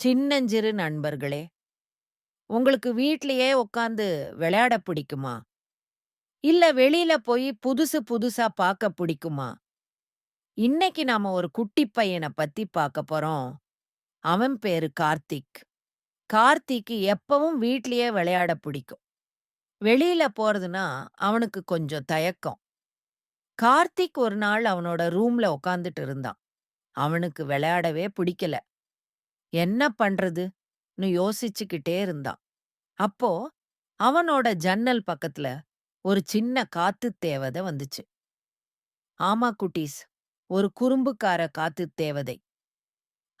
சின்னஞ்சிறு நண்பர்களே, உங்களுக்கு வீட்லயே உட்காந்து விளையாட பிடிக்குமா? இல்ல வெளியில போய் புதுசு புதுசா பார்க்க பிடிக்குமா? இன்னைக்கு நாம ஒரு குட்டி பையன பத்தி பார்க்க போறோம். அவன் பேரு கார்த்திக். கார்த்திக்கு எப்பவும் வீட்லயே விளையாட பிடிக்கும். வெளியில போறதுன்னா அவனுக்கு கொஞ்சம் தயக்கம். கார்த்திக் ஒரு நாள் அவனோட ரூம்ல உட்காந்துட்டு இருந்தான். அவனுக்கு விளையாடவே பிடிக்கல. என்ன பண்றதுன்னு யோசிச்சுக்கிட்டே இருந்தான். அப்போ அவனோட ஜன்னல் பக்கத்துல ஒரு சின்ன காத்துத் தேவதை வந்துச்சு. ஆமா குட்டீஸ், ஒரு குறும்புக்கார காத்துத் தேவதை.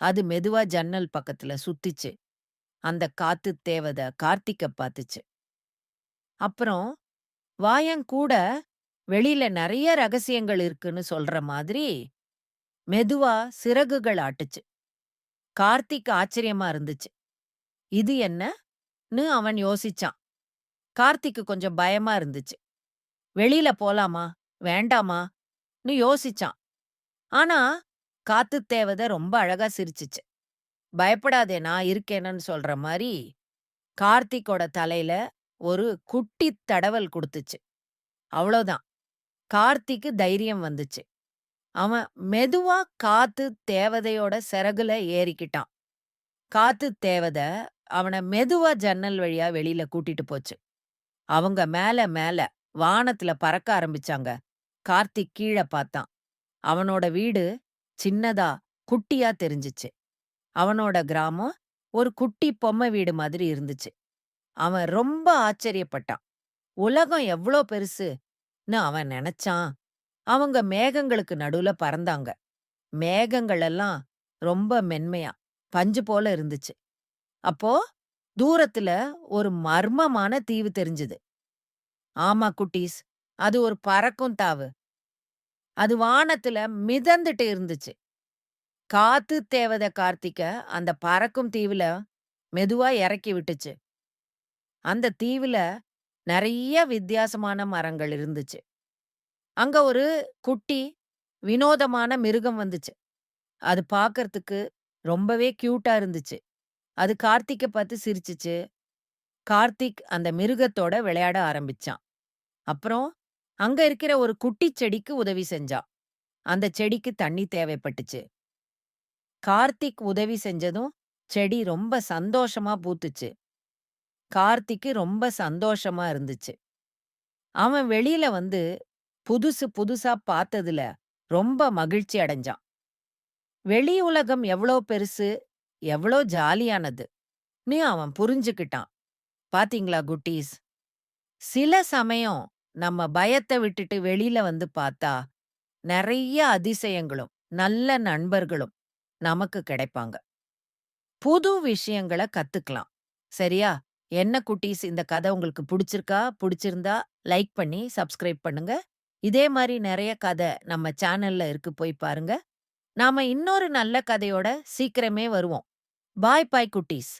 அது மெதுவா ஜன்னல் பக்கத்துல சுத்திச்சு. அந்த காத்துத் தேவதை கார்த்திக்க பாத்துச்சு. அப்புறம் வாயங்கூட வெளியில நிறைய ரகசியங்கள் இருக்குன்னு சொல்ற மாதிரி மெதுவா சிறகுகள் ஆட்டுச்சு. கார்த்திக் ஆச்சரியமா இருந்துச்சு. இது என்னன்னு அவன் யோசிச்சான். கார்த்திக்கு கொஞ்சம் பயமா இருந்துச்சு. வெளியில போலாமா? வேண்டாமான்னு யோசிச்சான். ஆனா காத்து தேவதை ரொம்ப அழகா சிரிச்சிச்சு பயப்படாதே நான் இருக்கேன்னு சொல்ற மாதிரி கார்த்திக்கோட தலையில ஒரு குட்டி தடவல் குடுத்துச்சு. அவ்வளோதான். கார்த்திக்கு தைரியம் வந்துச்சு. அவன் மெதுவா காத்து தேவதையோட சிறகுல ஏறிக்கிட்டான். காத்து தேவதை அவன மெதுவா ஜன்னல் வழியா வெளியில கூட்டிட்டு போச்சு. அவங்க மேல மேல வானத்துல பறக்க ஆரம்பிச்சாங்க. கார்த்திக் கீழ பார்த்தான். அவனோட வீடு சின்னதா, குட்டியா தெரிஞ்சுச்சு. அவனோட கிராமம் ஒரு குட்டி பொம்மை வீடு மாதிரி இருந்துச்சு. அவன் ரொம்ப ஆச்சரியப்பட்டான். உலகம் எவ்ளோ பெருசுன்னு அவன் நெனச்சான். அவங்க மேகங்களுக்கு நடுவுல பறந்தாங்க. மேகங்கள் எல்லாம் ரொம்ப மென்மையா, பஞ்சு போல இருந்துச்சு. அப்போ தூரத்துல ஒரு மர்மமான தீவு தெரிஞ்சுது. ஆமா குட்டீஸ், அது ஒரு பறக்கும் தாவு. அது வானத்துல மிதந்துட்டு இருந்துச்சு. காத்து தேவத கார்த்திக்க அந்த பறக்கும் தீவுல மெதுவா இறக்கி விட்டுச்சு. அந்த தீவுல நிறைய வித்தியாசமான மரங்கள் இருந்துச்சு. அங்க ஒரு குட்டி, வினோதமான மிருகம் வந்துச்சு. அது பார்க்கறதுக்கு ரொம்பவே கியூட்டா இருந்துச்சு. அது கார்த்திக்க பார்த்து சிரிச்சுச்சு. கார்த்திக் அந்த மிருகத்தோட விளையாட ஆரம்பிச்சான். அப்புறம் அங்க இருக்கிற ஒரு குட்டிச் செடிக்கு உதவி செஞ்சான். அந்த செடிக்கு தண்ணி தேவைப்பட்டுச்சு. கார்த்திக் உதவி செஞ்சதும் செடி ரொம்ப சந்தோஷமா பூத்துச்சு. கார்த்திக்கு ரொம்ப சந்தோஷமா இருந்துச்சு. அவன் வெளியில வந்து புதுசு புதுசா பார்த்ததுல ரொம்ப மகிழ்ச்சி அடைஞ்சான். வெளி உலகம் எவ்ளோ பெருசு, எவ்ளோ நீ அவன் புரிஞ்சுக்கிட்டான். பாத்தீங்களா குட்டீஸ்? சில சமயம் நம்ம பயத்த விட்டுட்டு வெளியில வந்து பார்த்தா, நிறைய அதிசயங்களும், நல்ல நண்பர்களும் நமக்கு கிடைப்பாங்க. புது விஷயங்கள கத்துக்கலாம். சரியா? என்ன குட்டீஸ் இந்த கதை உங்களுக்கு புடிச்சிருக்கா? புடிச்சிருந்தா லைக் பண்ணி சப்ஸ்கிரைப் பண்ணுங்க. இதே மாதிரி நிறைய கதை நம்ம சேனல்ல இருக்கு போய் பாருங்க. நாம இன்னொரு நல்ல கதையோட சீக்கிரமே வருவோம். பாய் பாய் குட்டீஸ்.